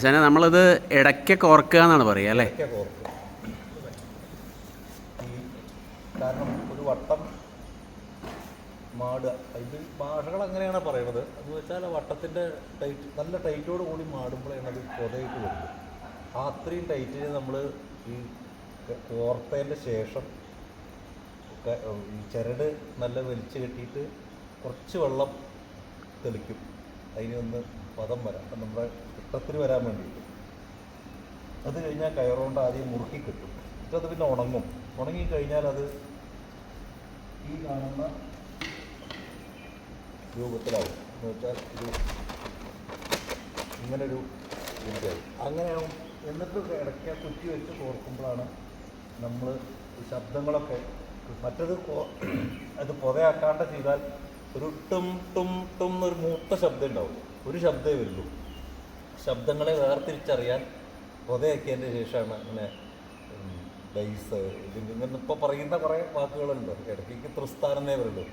ആശാനെ നമ്മളിത് ഇടയ്ക്ക് കോർക്കുക എന്നാണ് പറയുക അല്ലേ? ഭാഷകൾ അങ്ങനെയാണ് പറയണത്. എന്ന് വെച്ചാൽ വട്ടത്തിന്റെ ടൈറ്റ് നല്ല ടൈറ്റോട് കൂടി മാടുമ്പോഴാണ് അത് പുതയിട്ട് വരുന്നത്. ആ അത്രയും ടൈറ്റിന് നമ്മൾ ഈ കോർത്തതിന്റെ ശേഷം ഈ ചരട് നല്ല വലിച്ചു കെട്ടിയിട്ട് കുറച്ച് വെള്ളം തെളിക്കും. അതിനൊന്ന് പദം വരാം. നമ്മുടെ ഇട്ടത്തിന് വരാൻ വേണ്ടിയിട്ട്. അത് കഴിഞ്ഞാൽ കയറുകൊണ്ട് ആദ്യം മുറുക്കി കിട്ടും. എന്നിട്ടത് പിന്നെ ഉണങ്ങും. ഉണങ്ങി കഴിഞ്ഞാൽ അത് ഈ കാണുന്ന രൂപത്തിലാവും. എന്ന് വെച്ചാൽ ഒരു ഇങ്ങനൊരു രീതിയായി അങ്ങനെയാവും. എന്നിട്ട് ഇടയ്ക്ക് കുറ്റി വെച്ച് കോർക്കുമ്പോഴാണ് നമ്മൾ ശബ്ദങ്ങളൊക്കെ മറ്റത് അത് പുതയാക്കാണ്ട് ചെയ്താൽ ഒരു ടും ടും ടും എന്നൊരു മൂത്ത ശബ്ദം ഉണ്ടാവും. ഒരു ശബ്ദമേ വരുള്ളൂ. ശബ്ദങ്ങളെ വേർതിരിച്ചറിയാൻ പുതയാക്കിയതിന്റെ ശേഷമാണ് ഇങ്ങനെ ബൈസ് ഇതിങ്ങനെ ഇപ്പോൾ പറയുന്ന കുറേ വാക്കുകളുണ്ട്. ഇടയ്ക്ക് ത്രിസ്ഥാനമേ വരുള്ളൂ.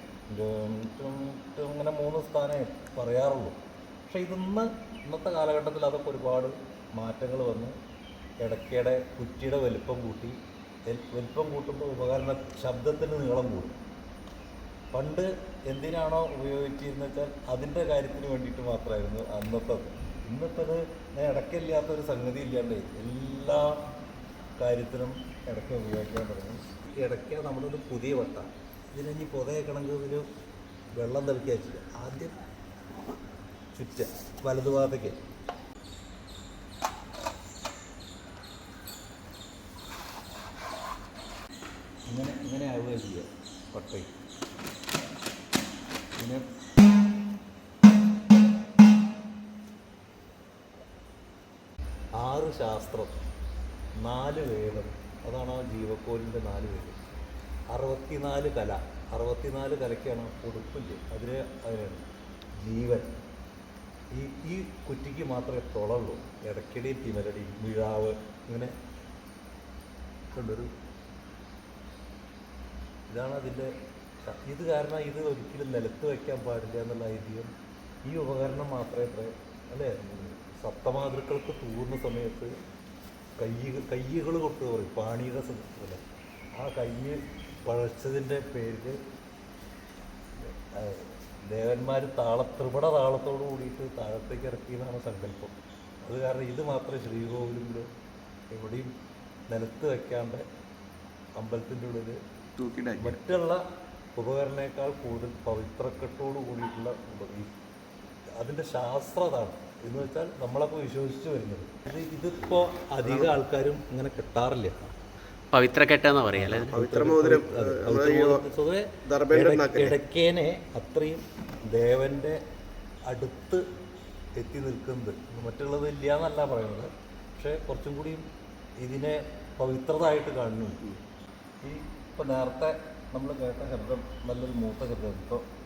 ഇങ്ങനെ മൂന്ന് സ്ഥാനമേ പറയാറുള്ളൂ. പക്ഷേ ഇതിന്ന് ഇന്നത്തെ കാലഘട്ടത്തിൽ അതൊക്കെ ഒരുപാട് മാറ്റങ്ങൾ വന്ന് ഇടയ്ക്കിടെ കുറ്റിയുടെ വലിപ്പം കൂട്ടി വലിപ്പം കൂട്ടുമ്പോൾ ഉപകരണ ശബ്ദത്തിന് നീളം കൂടും. പണ്ട് എന്തിനാണോ ഉപയോഗിച്ചിരുന്നത് വെച്ചാൽ അതിന്റെ കാര്യത്തിന് വേണ്ടിയിട്ട് മാത്രമായിരുന്നു അന്നത്തത്. ഇന്നിപ്പോൾ ഇടയ്ക്കില്ലാത്ത ഒരു സംഗതി ഇല്ലാണ്ട് എല്ലാ കാര്യത്തിനും ഇടയ്ക്ക് ഉപയോഗിക്കാൻ തുടങ്ങി. ഇടയ്ക്ക് നമ്മുടെ ഒരു പുതിയ വട്ട. ഇതിന് പുതയേക്കണമെങ്കിൽ ഇതിൽ വെള്ളം തെളിക്കുക ആദ്യം ചുറ്റ വലതുഭാഗത്തേക്ക് ഇങ്ങനെ ഇങ്ങനെ ആവുകയാണ് ചെയ്യുക പട്ടയും പിന്നെ ശാസ്ത്രം. നാല് വേദം. അതാണ് ആ ജീവക്കോലിന്റെ നാല് വേദം. അറുപത്തിനാല് കല. അറുപത്തിനാല് കലയ്ക്കാണ് കൊടുപ്പില്ല അതിന് അതിനാണ് ജീവൻ. ഈ ഈ കുറ്റിക്ക് മാത്രമേ തുളള്ളൂ. ഇടയ്ക്കിടെ തിമരടി മിഴാവ് ഇങ്ങനെ കണ്ടൊരു ഇതാണ് അതിന്റെ ഇത് കാരണം ഇത് ഒരിക്കലും നിലത്ത് വയ്ക്കാൻ പാടില്ല എന്നുള്ള ഐതിഹ്യം ഈ ഉപകരണം മാത്രമേ അല്ലേ? സപ്തമാതൃക്കൾക്ക് തൂർന്ന സമയത്ത് കൈ കയ്യുകൾ കൊട്ട് പറയും പാണിയുടെ സമയത്ത് ആ കയ്യ് പഴച്ചതിന്റെ പേരിൽ ദേവന്മാർ താള ത്രിപട താളത്തോട് കൂടിയിട്ട് താഴത്തേക്ക് ഇറക്കിയതാണ് സങ്കല്പം. അത് കാരണം ഇത് മാത്രമേ ശ്രീകോവിലിൽ എവിടെയും നിലത്ത് വയ്ക്കാണ്ട് അമ്പലത്തിന്റെ ഉള്ളിൽ മറ്റുള്ള ഉപകരണേക്കാൾ കൂടുതൽ പവിത്രക്കെട്ടോട് കൂടിയിട്ടുള്ള അതിന്റെ ശാസ്ത്രം അതാണ്. എന്ന് വെച്ചാൽ നമ്മളപ്പോൾ വിശ്വസിച്ച് വരുന്നത്. ഇതിപ്പോ ഇതിപ്പോൾ അധിക ആൾക്കാരും ഇങ്ങനെ കിട്ടാറില്ല. പവിത്രക്കെട്ടെന്ന് പറയുക അല്ലേ? പവിത്രമോതിരം അതെ, പവിത്രമോതിരം. പൊതുവെ ദർബേന്റെ ഇട- ഉണ്ടാക്കൽ. ഇടയ്ക്കേനെ അത്രയും ദേവന്റെ അടുത്ത് എത്തി നിൽക്കുന്നത്. മറ്റുള്ളത് ഇല്ല എന്നല്ല പറയുന്നത്. പക്ഷെ കുറച്ചും കൂടി ഇതിനെ പവിത്രതായിട്ട് കാണുന്നു ഈ ഇപ്പൊ നേരത്തെ നമ്മൾ കേട്ട ശബ്ദം നല്ലൊരു മൂത്ത ശബ്ദം ഇപ്പോൾ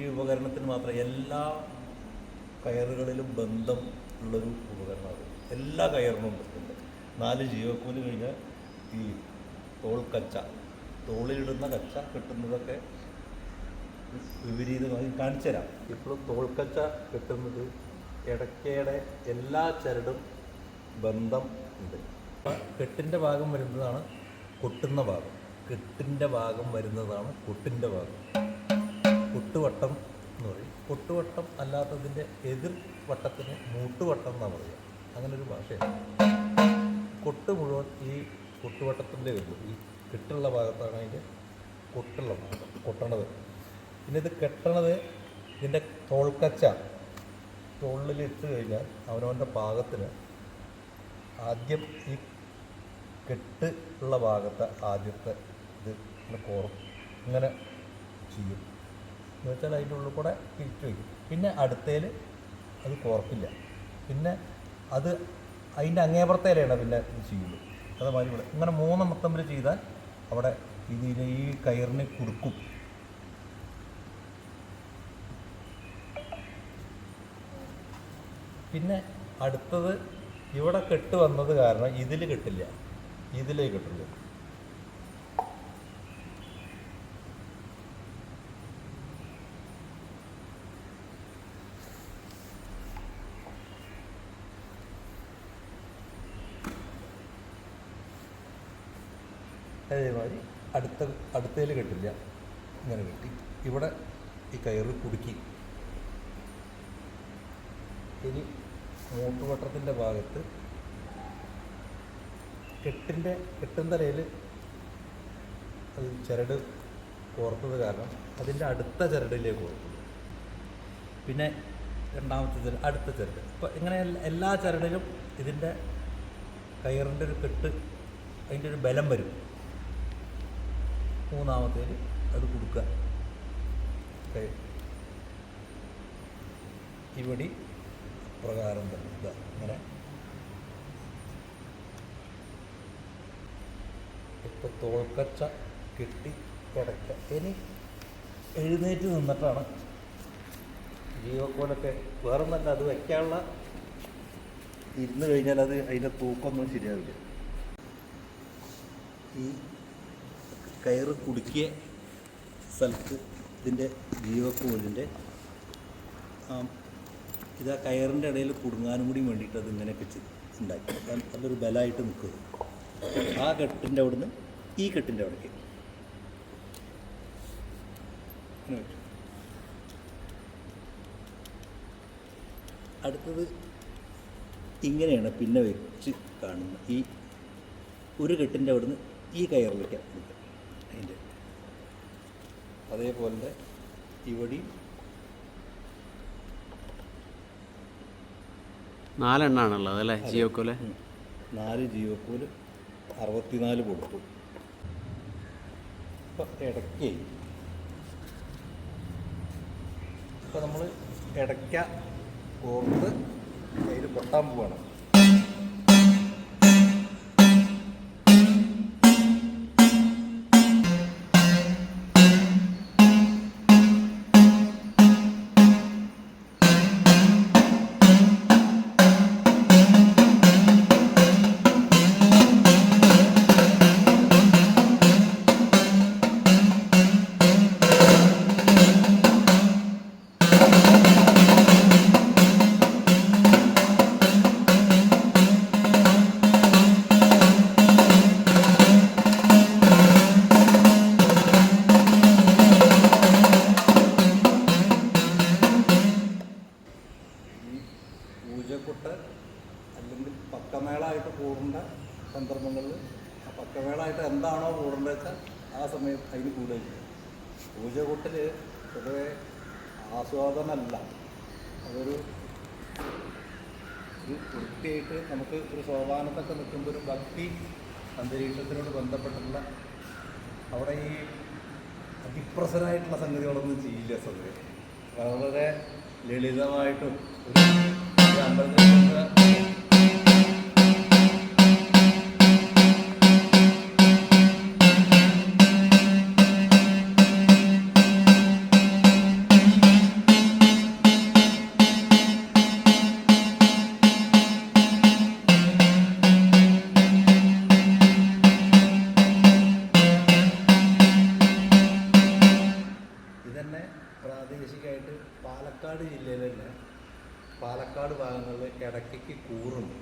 ഈ ഉപകരണത്തിന് മാത്രം എല്ലാ കയറുകളിലും ബന്ധം ഉള്ളൊരു ഉപകരണമാണ്. എല്ലാ കയറിനും ഉണ്ട് നാല് ജീവക്കൂൽ കഴിഞ്ഞാൽ ഈ തോൾ കച്ച തോളിലിടുന്ന കച്ച കിട്ടുന്നതൊക്കെ വിപരീതമായി കാണിച്ചു തരാം. തോൾ തോൾക്കച്ച കിട്ടുന്നത് ഇടയ്ക്കയുടെ എല്ലാ ചരടും ബന്ധം ഉണ്ട്. കെട്ടിന്റെ ഭാഗം വരുന്നതാണ് കൊട്ടുന്ന ഭാഗം. കെട്ടിന്റെ ഭാഗം വരുന്നതാണ് കൊട്ടിന്റെ ഭാഗം. കൊട്ടുവട്ടം എന്ന് പറയും. കൊട്ടുവട്ടം അല്ലാത്തതിന്റെ എതിർ വട്ടത്തിന് മൂട്ടുവട്ടം എന്നാണ് പറയുക. അങ്ങനെ ഒരു ഭാഷയാണ്. കൊട്ട് മുഴുവൻ ഈ കൊട്ടുവട്ടത്തിന്റെ ഉള്ളൂ ഈ കെട്ടുള്ള ഭാഗത്താണ് അതിന്റെ കൊട്ടുള്ള ഭാഗം കൊട്ടണത്. പിന്നെ ഇത് കെട്ടണത് ഇതിന്റെ തോൾക്കച്ച. തോളിലിട്ട് കഴിഞ്ഞാൽ അവനവന്റെ പാകത്തിന് ആദ്യം ഈ കെട്ട് ഉള്ള ഭാഗത്തെ ആദ്യത്തെ ഇത് കോറും അങ്ങനെ ചെയ്യും. എന്ന് വെച്ചാൽ അതിന്റെ ഉള്ളിൽ കൂടെ തിരിച്ചു വയ്ക്കും. പിന്നെ അടുത്തേൽ അത് കോർക്കില്ല പിന്നെ അത് അതിന്റെ അങ്ങേപ്പുറത്തേലാണ് പിന്നെ ഇത് ചെയ്യുള്ളൂ അതേമാതിരി ഇവിടെ. ഇങ്ങനെ മൂന്നെണ്ണം തമ്മിൽ ചെയ്താൽ അവിടെ ഇതിൽ ഈ കയറിന് കുടുക്കും. പിന്നെ അടുത്തത് ഇവിടെ കെട്ട് വന്നത് കാരണം ഇതിൽ കെട്ടില്ല. ഇതിലേ കെട്ടുള്ളൂ അതേമാതിരി അടുത്ത അടുത്തതിൽ കെട്ടില്ല. ഇങ്ങനെ കെട്ടി. ഇവിടെ ഈ കയറ് കുടുക്കി. ഇനി മൂട്ടുവട്ടത്തിന്റെ ഭാഗത്ത് കെട്ടിന്റെ കെട്ടും തലയിൽ അത് ചരട് കോർത്തത് കാരണം അതിന്റെ അടുത്ത ചരടിലേക്ക് ഓർത്തു പിന്നെ രണ്ടാമത്തെ ചരട് അടുത്ത ചരട്. അപ്പോൾ ഇങ്ങനെ എല്ലാ ചരടിലും ഇതിന്റെ കയറിന്റെ ഒരു കെട്ട് അതിന്റെ ഒരു ബലം വരും. മൂന്നാമത്തേൽ അത് കൊടുക്കുക. ഇവിടെ പ്രകാരം തന്നെ ഇതാ ഇങ്ങനെ. ഇപ്പോൾ തോൾക്കച്ച കെട്ടി കിടക്കുക ഇനി എഴുന്നേറ്റ് നിന്നിട്ടാണ് ജീവക്കോലൊക്കെ നല്ല അത് വയ്ക്കാനുള്ള ഇരുന്ന് കഴിഞ്ഞാൽ അത് അതിന്റെ തൂക്കൊന്നും ശരിയാവില്ല. ഈ കയറ് കുടുക്കിയ സ്ഥലത്ത് ഇതിന്റെ ജീവക്കോലിന്റെ ഇത് ആ കയറിന്റെ ഇടയിൽ കുടുങ്ങാനും കൂടി വേണ്ടിയിട്ട് അത് ഇങ്ങനെയൊക്കെ ഉണ്ടാക്കി. നല്ലൊരു ബലമായിട്ട് നിൽക്കുക ആ കെട്ടിന്റെ അവിടുന്ന് ഈ കെട്ടിന്റെ അവിടേക്ക്. അടുത്തത് ഇങ്ങനെയാണ് പിന്നെ വെച്ച് കാണുന്നത്. ഈ ഒരു കെട്ടിന്റെ അവിടുന്ന് ഈ കയറിലേക്ക് കൊടുക്കുക അതേപോലെ ഇവിടെ. നാലെണ്ണാണുള്ളത് അല്ലേ? ജിയോക്കോൽ. നാല് ജീവക്കൂൽ അറുപത്തിനാല് കൊടുത്തു ഇപ്പം ഇടയ്ക്ക് ഇപ്പം നമ്മൾ ഇടയ്ക്ക ഓർത്ത് അതിൽ പൊട്ടാൻ പോവാണ്. അവിടെ ഈ അതിപ്രസരമായിട്ടുള്ള സംഗതികളൊന്നും ചെയ്യില്ല സദ്യ വളരെ ലളിതമായിട്ടും അമ്പലത്തിൽ ഇതന്നെ പ്രാദേശികമായിട്ട് പാലക്കാട് ജില്ലയിൽ തന്നെ പാലക്കാട് ഭാഗങ്ങളിൽ ഇടയ്ക്ക് കൂറുണ്ട്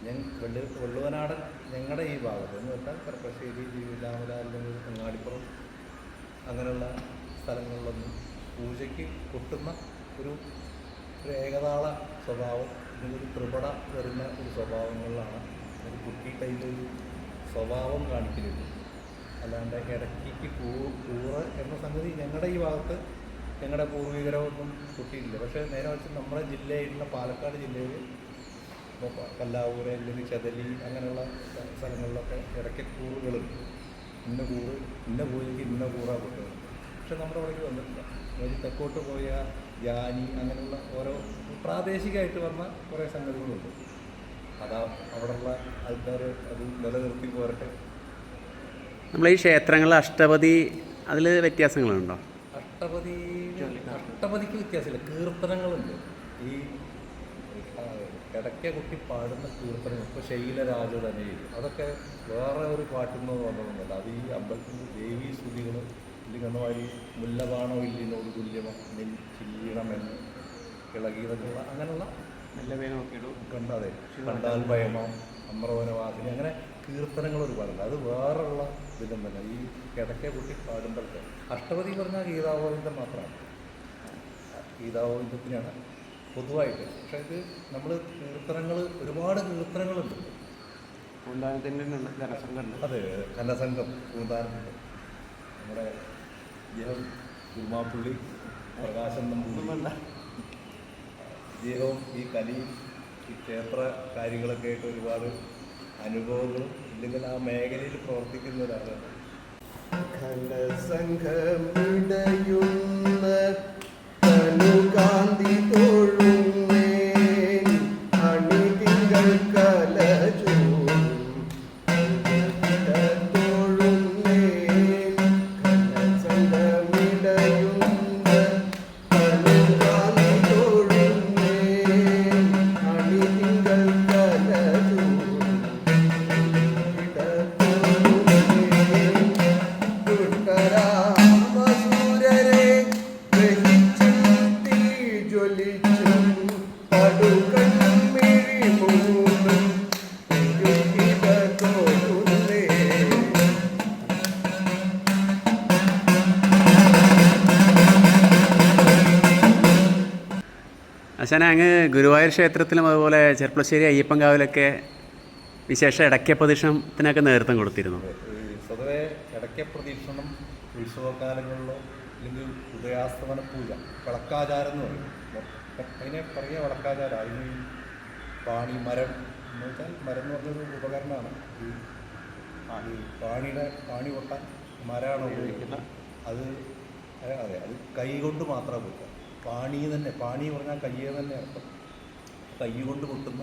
ഞങ്ങൾ വെള്ളി വെള്ളുവനാടൻ ഞങ്ങളുടെ ഈ ഭാഗത്ത്. എന്ന് വെച്ചാൽ കർപ്പശ്ശേരി ജീവിതാമല അല്ലെങ്കിൽ അങ്ങാടിപ്പുറം അങ്ങനെയുള്ള സ്ഥലങ്ങളിലൊന്നും പൂജയ്ക്ക് കൊട്ടുന്ന ഒരു ഒരു ഏകതാള സ്വഭാവം ഒരു ത്രിപട വരുന്ന ഒരു സ്വഭാവങ്ങളിലാണ് ഒരു കുട്ടി കയ്യിലൊരു സ്വഭാവം കാണിക്കലുണ്ട് അല്ലാണ്ട് ഇടയ്ക്ക് കൂ കൂറ് എന്ന സംഗതി ഞങ്ങളുടെ ഈ ഭാഗത്ത് ഞങ്ങളുടെ പൂർവികരോ ഒന്നും കുട്ടിയില്ല പക്ഷേ നേരെ വെച്ച് നമ്മുടെ ജില്ലയായിട്ടുള്ള പാലക്കാട് ജില്ലയിൽ കല്ലാവൂർ അല്ലെങ്കിൽ ചതലി അങ്ങനെയുള്ള സ്ഥ- സ്ഥലങ്ങളിലൊക്കെ ഇടയ്ക്ക് കൂറുകളുണ്ട് ഇന്ന കൂറ് ഇന്ന പൂജയ്ക്ക് ഇന്ന കൂറാ കിട്ടുന്നത് പക്ഷെ നമ്മുടെ അവിടേക്ക് വന്നിട്ടില്ല. അതായത് തെക്കോട്ട് പോയ ജാനി അങ്ങനെയുള്ള ഓരോ പ്രാദേശികമായിട്ട് വന്ന കുറേ സംഗതികളുണ്ട്. അതാ അവിടെയുള്ള ആൾക്കാർ അത് നിലനിർത്തി പോരട്ടെ. നമ്മൾ ഈ ക്ഷേത്രങ്ങളിൽ അഷ്ടപതി അതിൽ വ്യത്യാസങ്ങളുണ്ടോ? അഷ്ടപതി അഷ്ടപതിക്ക് വ്യത്യാസമില്ല. കീർത്തനങ്ങളുണ്ട്. ഈ കിടക്ക കുട്ടി പാടുന്ന കീർത്തനങ്ങൾ. ഇപ്പോൾ ശൈലരാജ തന്നെ അതൊക്കെ വേറെ ഒരു പാട്ടിൽ നിന്ന് വന്നതൊന്നുമല്ല അത് ഈ അമ്പലത്തിന്റെ ദേവീ സ്തുതികൾ ഇല്ലെങ്കിൽ എന്നമാതിരി മുല്ലബാണോ ഇല്ലിനോട് തുല്യമോ നെൽ ചില്ലണമെന്ന് ഇളകിയതൊക്കെയുള്ള അങ്ങനെയുള്ള കണ്ടാതെ. കണ്ടാൽ ഭയമാം അമ്രവനവാസിനി. അങ്ങനെ കീർത്തനങ്ങൾ ഒരുപാടുണ്ട്. അത് വേറെയുള്ള വിധം തന്നെ. ഈ കിടക്ക കുട്ടി പാടുമ്പോഴത്തെ അഷ്ടപതി പറഞ്ഞാൽ ഗീതാഗോവിന്ദം മാത്രമാണ്. ഗീതാഗോവിന്ദത്തിനാണ് പൊതുവായിട്ട്. പക്ഷേ ഇത് നമ്മൾ കീർത്തനങ്ങൾ ഒരുപാട് കീർത്തനങ്ങളുണ്ട്. അതെ ധനസംഘം പൂന്താനത്തിന്റെ നമ്മുടെ ജയം കുരുമാപ്പുള്ളി പ്രകാശം നമ്പൂതിരി. ഇദ്ദേഹവും ഈ കലിയും ഈ ക്ഷേത്ര കാര്യങ്ങളൊക്കെ ആയിട്ട് ഒരുപാട് അനുഭവങ്ങളും ഇല്ലെങ്കിൽ ആ മേഖലയിൽ പ്രവർത്തിക്കുന്ന ഒരാളാണ് ഘനസംഘമിടയുന്ന അച്ഛനെ അങ്ങ് ഗുരുവായൂർ ക്ഷേത്രത്തിലും അതുപോലെ ചെർപ്പളശ്ശേരി അയ്യപ്പൻകാവിലൊക്കെ വിശേഷ ഇടയ്ക്ക പ്രദക്ഷിണത്തിനൊക്കെ നേതൃത്വം കൊടുത്തിരുന്നു. സ്വതവേ ഇടയ്ക്ക പ്രതീക്ഷണം ഉത്സവകാലങ്ങളിലോ അല്ലെങ്കിൽ ഉദയാസ്തമന പൂജ വിളക്കാചാരം എന്ന് പറയും അതിനെ പറയുക വിളക്കാചാരം അതിന് പാണി മരം എന്ന് വെച്ചാൽ മരം എന്ന് പറഞ്ഞൊരു ഉപകരണമാണ്. ഈ പാണിയുടെ പാണി കൊട്ടാൻ മരമാണ് ഉപയോഗിക്കുന്നത്. അത് അതെ അതെ കൈ കൊണ്ട് മാത്രമേ കൊട്ടുക പാണി തന്നെ പാണി പറഞ്ഞാൽ കയ്യെ തന്നെ അർത്ഥം. കൈകൊണ്ട് കൊട്ടുന്ന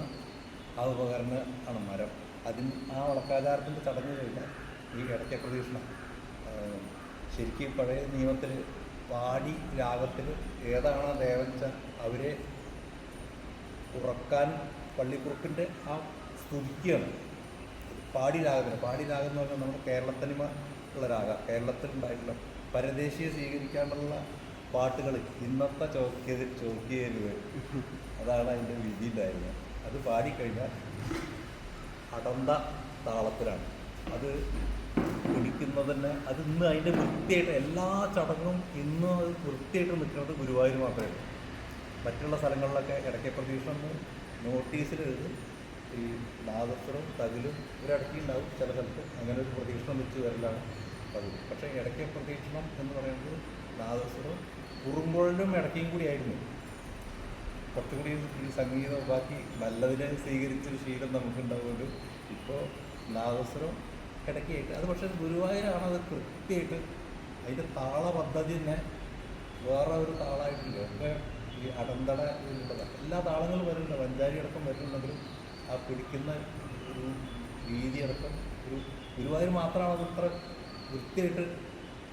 ആ ഉപകരണം ആണ് മരം. അതിന് ആ വളക്കാചാരത്തിന്റെ ചടങ്ങ് കഴിഞ്ഞാൽ ഈ ഇടയ്ക്ക പ്രദക്ഷിണം ശരിക്കും പഴയ നിയമത്തിൽ പാടി രാഗത്തിൽ ഏതാണ് ദേവച്ച അവരെ ഉറക്കാൻ പള്ളിക്കുറുപ്പിന്റെ ആ സ്തുതിക്കുകയാണ് പാടി രാഗത്തിന് പാടി രാഗം എന്ന് പറഞ്ഞാൽ നമ്മുടെ കേരളത്തനിമ ഉള്ള രാഗ. കേരളത്തിൽ ഉണ്ടായിട്ടുള്ള പരദേശിയെ സ്വീകരിക്കാനുള്ള പാട്ടുകൾ ഇന്നത്തെ ചോക്കിയ ചോക്കിയരുത് അതാണ് അതിന്റെ ഉണ്ടായിരുന്നത് അത് പാടിക്കഴിഞ്ഞാൽ അടന്ത താളത്തിലാണ്. അത് പിടിക്കുന്നത് തന്നെ അത് ഇന്ന് അതിന്റെ വൃത്തിയായിട്ട് എല്ലാ ചടങ്ങും ഇന്ന് അത് വൃത്തിയായിട്ട് നിൽക്കുന്നത് ഗുരുവായൂർ മാത്രമേ ഉള്ളൂ. മറ്റുള്ള സ്ഥലങ്ങളിലൊക്കെ ഇടയ്ക്ക് പ്രതീക്ഷണം നോട്ടീസിൽ ഈ നാദസ്വരം തകിലും ഒരിടയ്ക്ക് ഉണ്ടാവും ചില സ്ഥലത്ത്. അങ്ങനെ ഒരു പ്രതീക്ഷണം വെച്ച് വരലാണ് പതിവ്. പക്ഷേ ഇടയ്ക്ക് പ്രതീക്ഷണം എന്ന് പറയുന്നത് നാദസ്വരം കുറുമ്പുഴലും ഇടയ്ക്കും കൂടി ആയിരുന്നു. കുറച്ചും കൂടി ഈ സംഗീതം ബാക്കി നല്ലതിനെ സ്വീകരിച്ചൊരു ശീലം നമുക്കുണ്ടാവുകൊണ്ട് ഇപ്പോൾ നാദസ്വരം ഇടയ്ക്കായിട്ട് അത് പക്ഷേ ഗുരുവായൂരാണ് അത് കൃത്യമായിട്ട് അതിന്റെ താള പദ്ധതി തന്നെ വേറെ ഒരു താളമായിട്ടില്ല ഒക്കെ ഈ അടന്തട എല്ലാ താളങ്ങളും വരുന്നുണ്ട്. വഞ്ചാരി അടക്കം വരുന്നുണ്ടെങ്കിലും ആ പിടിക്കുന്ന ഒരു രീതി അടക്കം ഒരു ഗുരുവായൂർ മാത്രമാണ് അത് ഇത്ര വൃത്തിയായിട്ട്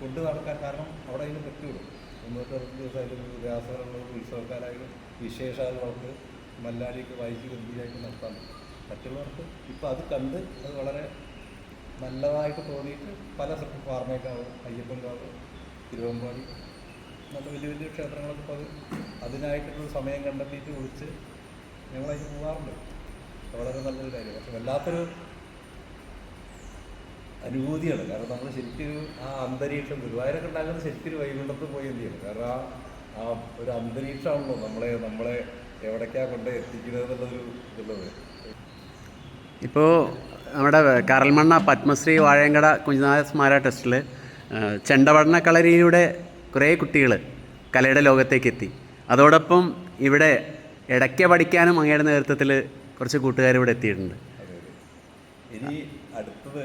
കൊണ്ടു നടക്കാൻ കാരണം അവിടെ അതിന് പറ്റുള്ളൂ. മുന്നൂറ്റി അറുപത് ദിവസമായാലും വ്യാസങ്ങളുള്ള ഉത്സവക്കാരായാലും വിശേഷങ്ങൾക്ക് മല്ലാടിയൊക്കെ വായിച്ച് ഗംഭീരമായിട്ട് നടത്താൻ മറ്റുള്ളവർക്ക് ഇപ്പോൾ അത് കണ്ട് അത് വളരെ നല്ലതായിട്ട് തോന്നിയിട്ട് പല പാർമേക്കാവ് അയ്യപ്പൻകാവ് തിരുവമ്പാടി നല്ല വലിയ വലിയ ക്ഷേത്രങ്ങളൊക്കെ ഇപ്പോൾ അത് അതിനായിട്ടുള്ള സമയം കണ്ടെത്തിയിട്ട് വിളിച്ച് ഞങ്ങളതിന് പോകാറുണ്ട് വളരെ നല്ലൊരു കാര്യം പക്ഷെ വല്ലാത്തൊരു അനുഭൂതിയാണ്. കാരണം നമ്മൾ ശരിക്കും ആ അന്തരീക്ഷം ഗുരുവായൂരൊക്കെ ഉണ്ടാകുന്നത് ശരിക്കും ഒരു വൈകുണ്ഠത്ത് പോയി എന്ത് ചെയ്യണം? കാരണം ആ ആ ഒരു അന്തരീക്ഷമാണല്ലോ നമ്മളെ നമ്മളെ എവിടേക്കാ കൊണ്ട് എത്തിക്കുന്നത് എന്നുള്ളൊരു ഇതുള്ളത്. ഇപ്പോൾ നമ്മുടെ കരൽമണ്ണ പത്മശ്രീ വാഴയങ്കട കുഞ്ഞുനാഥ സ്മാരക ടെസ്റ്റിൽ ചെണ്ടവണ്ണ കളരിയിലൂടെ കുറേ കുട്ടികൾ കലയുടെ ലോകത്തേക്ക് എത്തി അതോടൊപ്പം ഇവിടെ ഇടയ്ക്ക പഠിക്കാനും അങ്ങയുടെ നേതൃത്വത്തിൽ കുറച്ച് കൂട്ടുകാർ ഇവിടെ എത്തിയിട്ടുണ്ട് ഇനി അടുത്തത്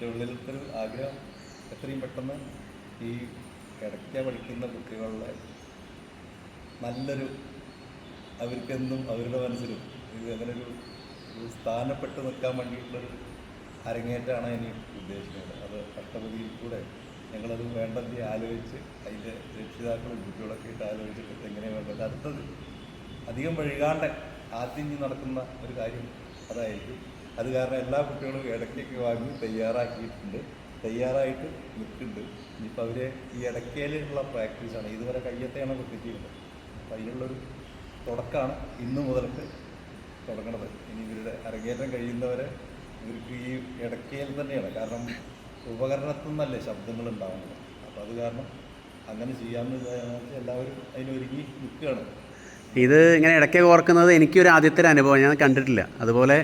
എന്റെ ഉള്ളിലത്തെ ഒരു ആഗ്രഹം എത്രയും പെട്ടെന്ന് ഈ ഇടയ്ക്ക പഠിക്കുന്ന കുട്ടികളുടെ നല്ലൊരു അവർക്കെന്നും അവരുടെ മനസ്സിലും ഇത് അങ്ങനെ ഒരു സ്ഥാനപ്പെട്ട് നിൽക്കാൻ വേണ്ടിയിട്ടുള്ളൊരു അരങ്ങേറ്റമാണ് ഇനി ഉദ്ദേശിക്കുന്നത്. അത് അഷ്ടപതിയിൽ കൂടെ ഞങ്ങളത് വേണ്ടത് ആലോചിച്ച് അതിന്റെ രക്ഷിതാക്കളും കുട്ടികളൊക്കെ ഇട്ട് ആലോചിച്ചിട്ട് എങ്ങനെയാണ് വേണ്ടത്? അടുത്തത് അധികം വഴുകാണ്ട് ആദ്യം നടക്കുന്ന ഒരു കാര്യം അതായിരിക്കും. അത് കാരണം എല്ലാ കുട്ടികളും ഇടയ്ക്കൊക്കെ വാങ്ങി തയ്യാറാക്കിയിട്ടുണ്ട്. തയ്യാറായിട്ട് നിൽക്കുന്നുണ്ട്. ഇനിയിപ്പോൾ അവരെ ഈ ഇടയ്ക്കയിലുള്ള പ്രാക്ടീസാണ് ഇതുവരെ കയ്യത്തെയാണ് പഠിപ്പിച്ചിരുന്നത് അപ്പോൾ അതിനുള്ളൊരു തുടക്കമാണ് ഇന്ന് മുതൽക്ക് തുടങ്ങണത്. ഇനി ഇവരുടെ അരങ്ങേറ്റം കഴിയുന്നവരെ ഇവർക്ക് ഈ ഇടയ്ക്കയിൽ തന്നെയാണ്. കാരണം ഉപകരണത്തിൽ നിന്നല്ലേ ശബ്ദങ്ങൾ ഉണ്ടാവുന്നത്. അപ്പോൾ അത് കാരണം അങ്ങനെ ചെയ്യാമെന്ന് എല്ലാവരും അതിനൊരുങ്ങി നിൽക്കുകയാണ്. ഇത് ഇങ്ങനെ ഇടയ്ക്ക് ഓർക്കുന്നത് എനിക്കൊരു ആദ്യത്തെ അനുഭവം. ഞാൻ കണ്ടിട്ടില്ല. അതുപോലെ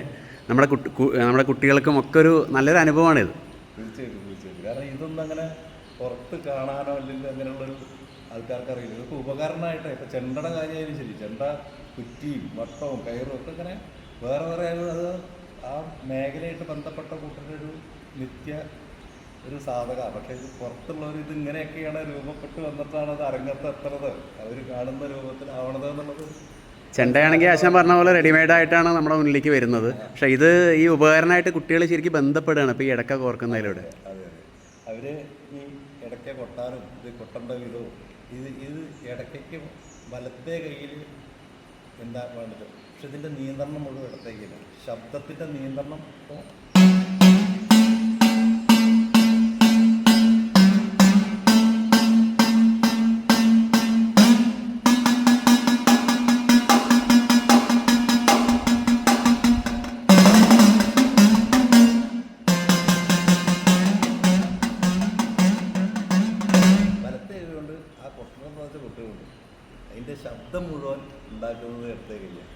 നമ്മുടെ കുട്ടി നമ്മുടെ കുട്ടികൾക്കും ഒക്കെ ഒരു നല്ലൊരു അനുഭവമാണിത്. തീർച്ചയായിട്ടും തീർച്ചയായിട്ടും. കാരണം ഇതൊന്നും അങ്ങനെ കാണാനോ ചെണ്ട കുറ്റിയും വട്ടവും കയറും ഒക്കെ ഇങ്ങനെ വേറെ വേറെ അത് ആ മേഖലയായിട്ട് ബന്ധപ്പെട്ട കൂട്ടരുടെ ഒരു നിത്യ ഒരു സാധകമാണ്. പക്ഷേ ഇത് പുറത്തുള്ളവർ ഇത് ഇങ്ങനെയൊക്കെയാണ് രൂപപ്പെട്ട് വന്നിട്ടാണ് അത് അരങ്ങത്തെത്തണത് അവർ കാണുന്ന രൂപത്തിലാവണത് എന്നുള്ളത് ചെണ്ടയാണെങ്കിൽ ആശാൻ പറഞ്ഞ പോലെ റെഡിമെയ്ഡ് ആയിട്ടാണ് നമ്മുടെ മുന്നിലേക്ക് വരുന്നത്. പക്ഷേ ഇത് ഈ ഉപകരണമായിട്ട് കുട്ടികൾ ശരിക്കും ബന്ധപ്പെടുകയാണ് ഇപ്പോൾ ഈ ഇടക്ക കോർക്കുന്നതിലൂടെ. അവർ ഈ ഇടയ്ക്ക കൊട്ടാനും ഇത് കൊട്ടേണ്ട വിധവും ഇത് ഇത് ഇടയ്ക്കയ്ക്ക് വലത്തെ കയ്യിൽ എന്താ വേണ്ടത്? പക്ഷെ ഇതിന്റെ നിയന്ത്രണം മുഴുവൻ ഇടത്തേക്കില്ല ശബ്ദത്തിന്റെ നിയന്ത്രണം ഇപ്പോൾ കൊണ്ട് ആ കൊട്ടണം എന്ന് വെച്ചാൽ കൊട്ടുകൊണ്ട് അതിന്റെ ശബ്ദം മുഴുവൻ ഉണ്ടാക്കുന്നത് ഇടത്തെ കയ്യാണ്